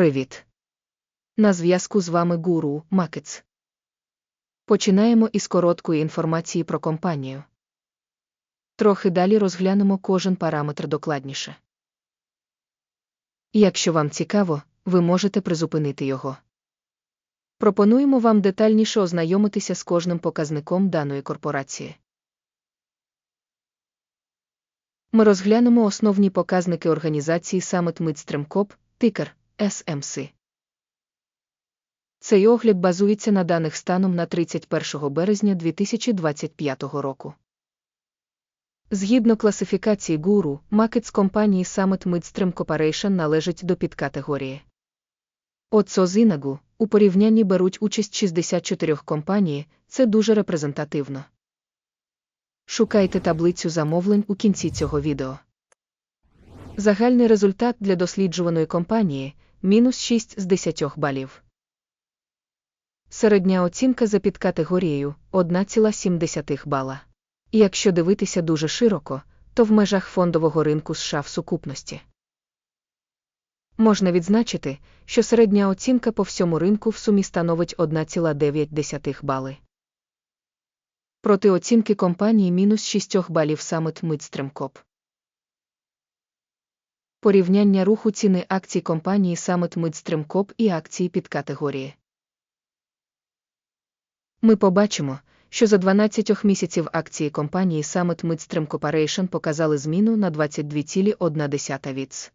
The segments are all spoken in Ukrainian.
Привіт! На зв'язку з вами Гуру Макетс. Починаємо із короткої інформації про компанію. Трохи далі розглянемо кожен параметр докладніше. Якщо вам цікаво, ви можете призупинити його. Пропонуємо вам детальніше ознайомитися з кожним показником даної корпорації. Ми розглянемо основні показники організації Summit Midstream Corp, тикер SMC. Цей огляд базується на даних станом на 31 березня 2025 року. Згідно класифікації гуру, Макетс компанії Summit Midstream Corporation належить до підкатегорії. Оцозинагу у порівнянні беруть участь 64 компанії, це дуже репрезентативно. Шукайте таблицю замовлень у кінці цього відео. Загальний результат для досліджуваної компанії мінус 6 з 10 балів. Середня оцінка за підкатегорією 1,7 бала. Якщо дивитися дуже широко, то в межах фондового ринку США в сукупності. Можна відзначити, що середня оцінка по всьому ринку в сумі становить 1,9 бали. Проти оцінки компанії мінус 6 балів Summit Midstream Corp. Порівняння руху ціни акцій компанії Summit Midstream Corp і акції під категорії. Ми побачимо, що за 12 місяців акції компанії Summit Midstream Corporation показали зміну на 22,1 віц.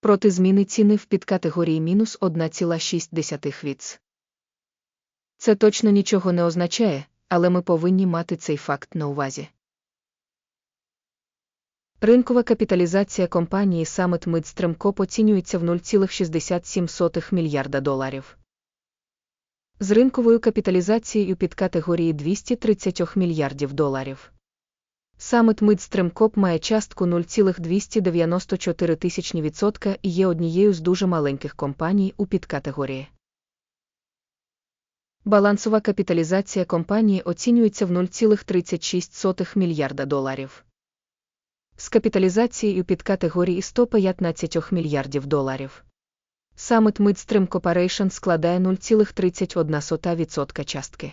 Проти зміни ціни в підкатегорії мінус 1,6 віц. Це точно нічого не означає, але ми повинні мати цей факт на увазі. Ринкова капіталізація компанії Summit Midstream оцінюється в 0,67 мільярда доларів. З ринковою капіталізацією під категорії 230 мільярдів доларів. Summit Midstream Corp має частку 0,294 відсотка і є однією з дуже маленьких компаній у підкатегорії. Балансова капіталізація компанії оцінюється в 0,36 мільярда доларів. З капіталізацією під категорії 115 мільярдів доларів. Summit Midstream Corporation складає 0,31% частки.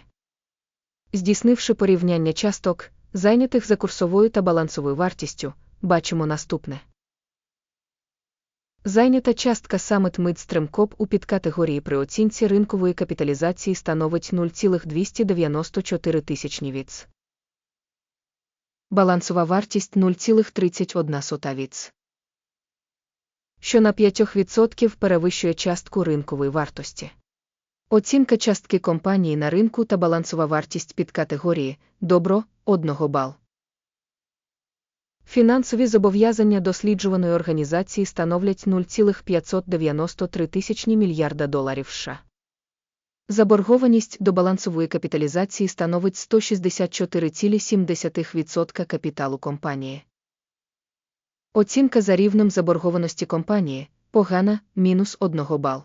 Здійснивши порівняння часток, зайнятих за курсовою та балансовою вартістю, бачимо наступне. Зайнята частка Summit Midstream Corp у підкатегорії при оцінці ринкової капіталізації становить 0,294 тисячні віц. Балансова вартість 0,31 віц. Що на 5% перевищує частку ринкової вартості. Оцінка частки компанії на ринку та балансова вартість під категорії добро 1 бал. Фінансові зобов'язання досліджуваної організації становлять 0,593 тисячні мільярда доларів США. Заборгованість до балансової капіталізації становить 164,7% капіталу компанії. Оцінка за рівнем заборгованості компанії погана мінус 1 бал.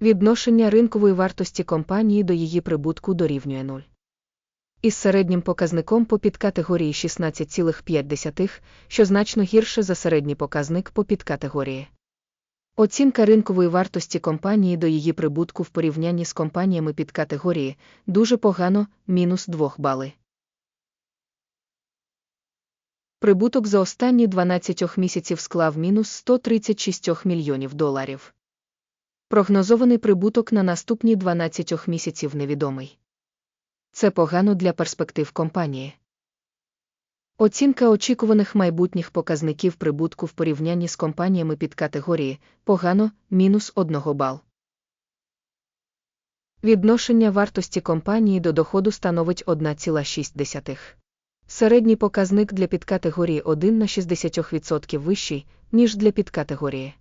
Відношення ринкової вартості компанії до її прибутку дорівнює 0 із середнім показником по підкатегорії 16,5, що значно гірше за середній показник по підкатегорії. Оцінка ринкової вартості компанії до її прибутку в порівнянні з компаніями підкатегорії дуже погано мінус 2 бали. Прибуток за останні 12 місяців склав мінус 136 мільйонів доларів. Прогнозований прибуток на наступні 12 місяців невідомий. Це погано для перспектив компанії. Оцінка очікуваних майбутніх показників прибутку в порівнянні з компаніями під категорії погано мінус 1 бал. Відношення вартості компанії до доходу становить 1,6. Середній показник для підкатегорії 1 на 60% вищий, ніж для підкатегорії.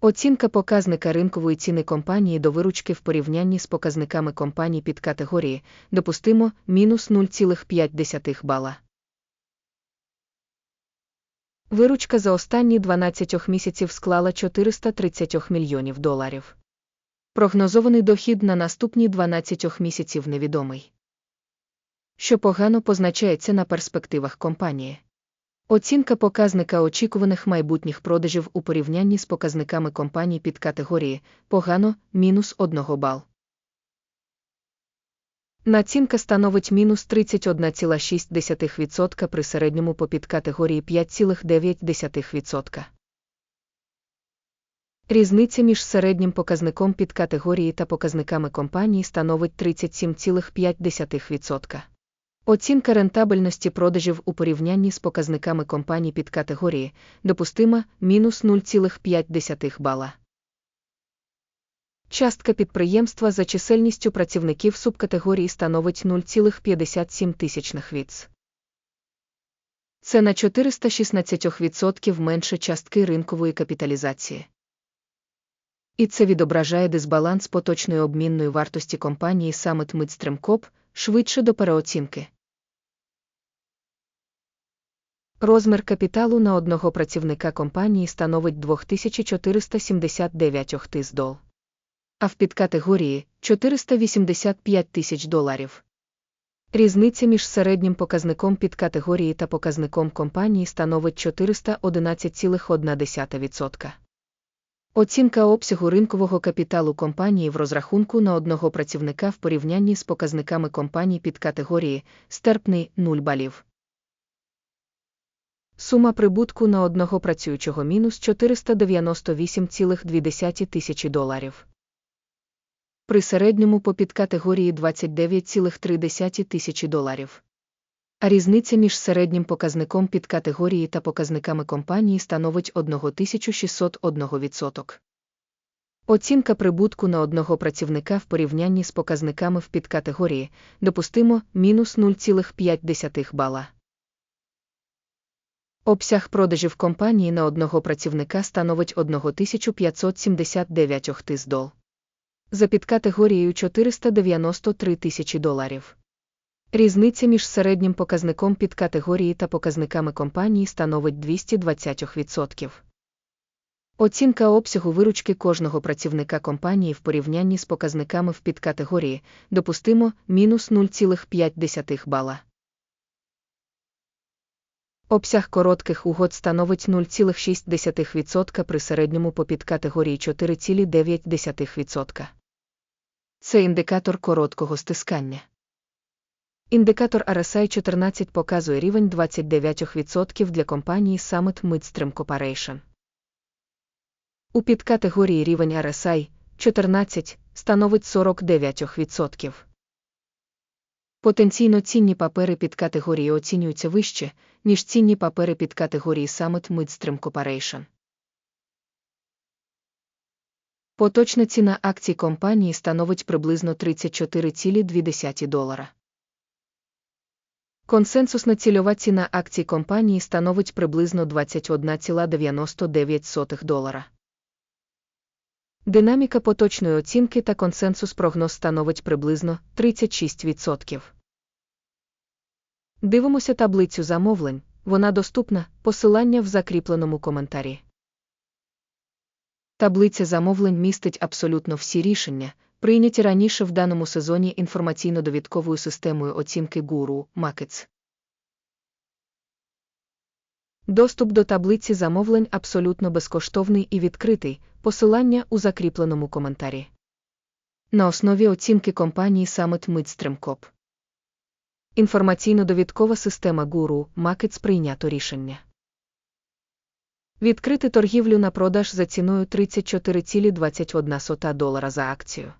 Оцінка показника ринкової ціни компанії до виручки в порівнянні з показниками компаній під категорії допустимо мінус 0,5 бала. Виручка за останні 12 місяців склала 430 мільйонів доларів. Прогнозований дохід на наступні 12 місяців невідомий. Що погано позначається на перспективах компанії. Оцінка показника очікуваних майбутніх продажів у порівнянні з показниками компаній під категорії погано мінус 1 бал. Націнка становить мінус 31,6% при середньому по підкатегорії 5,9%. Різниця між середнім показником підкатегорії та показниками компанії становить 37,5%. Оцінка рентабельності продажів у порівнянні з показниками компаній під категорії допустима мінус 0,5 бала. Частка підприємства за чисельністю працівників субкатегорії становить 0,57 тисячних віц. Це на 416% менше частки ринкової капіталізації. І це відображає дисбаланс поточної обмінної вартості компанії Midstream Corp швидше до переоцінки. Розмір капіталу на одного працівника компанії становить 2479 тис дол. А в підкатегорії 485 тисяч доларів. Різниця між середнім показником підкатегорії та показником компанії становить 411,1%. Оцінка обсягу ринкового капіталу компанії в розрахунку на одного працівника в порівнянні з показниками компаній під категорії стерпний 0 балів. Сума прибутку на одного працюючого мінус 498,2 тисячі доларів. При середньому по підкатегорії 29,3 тисячі доларів. А різниця між середнім показником підкатегорії та показниками компанії становить 1601%. Оцінка прибутку на одного працівника в порівнянні з показниками в підкатегорії допустимо мінус 0,5 бала. Обсяг продажів компанії на одного працівника становить 1579 тис дол. За підкатегорією 493 тисячі доларів. Різниця між середнім показником підкатегорії та показниками компанії становить 220%. Оцінка обсягу виручки кожного працівника компанії в порівнянні з показниками в підкатегорії допустимо мінус 0,5 бала. Обсяг коротких угод становить 0,6% при середньому по підкатегорії 4,9%. Це індикатор короткого стискання. Індикатор RSI 14 показує рівень 29% для компанії Summit Midstream Corporation. У підкатегорії рівень RSI 14 становить 49%. Потенційно цінні папери під категорії оцінюються вище, ніж цінні папери під категорії Summit Midstream Corporation. Поточна ціна акцій компанії становить приблизно 34,2 долара. Консенсусна цільова ціна акцій компанії становить приблизно 21,99 долара. Динаміка поточної оцінки та консенсус прогноз становить приблизно 36%. Дивимося таблицю замовлень, вона доступна, посилання в закріпленому коментарі. Таблиця замовлень містить абсолютно всі рішення, прийняті раніше в даному сезоні інформаційно-довідковою системою оцінки Guru Markets. Доступ до таблиці замовлень абсолютно безкоштовний і відкритий, посилання у закріпленому коментарі. На основі оцінки компанії Summit Midstream. Інформаційно-довідкова система Guru Markets прийнято рішення. Відкрити торгівлю на продаж за ціною 34,21 долара за акцію.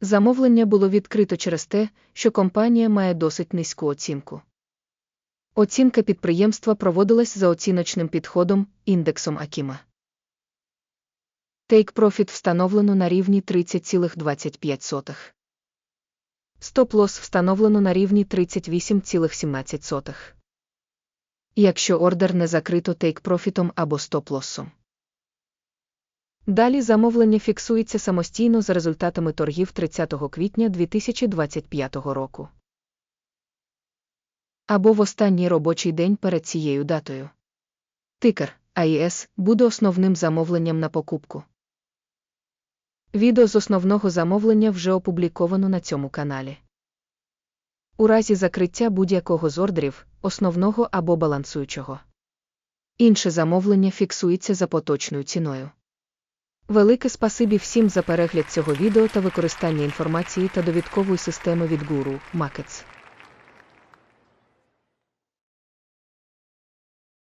Замовлення було відкрито через те, що компанія має досить низьку оцінку. Оцінка підприємства проводилась за оціночним підходом індексом Акіма. Take Profit встановлено на рівні 30,25. Стоп-лосс встановлено на рівні 38,17. Якщо ордер не закрито Profit або стоп-лоссом. Далі замовлення фіксується самостійно за результатами торгів 30 квітня 2025 року. Або в останній робочий день перед цією датою. Тикер АІС буде основним замовленням на покупку. Відео з основного замовлення вже опубліковано на цьому каналі. У разі закриття будь-якого з ордерів, основного або балансуючого. Інше замовлення фіксується за поточною ціною. Велике спасибі всім за перегляд цього відео та використання інформації та довідкової системи від Guru Markets.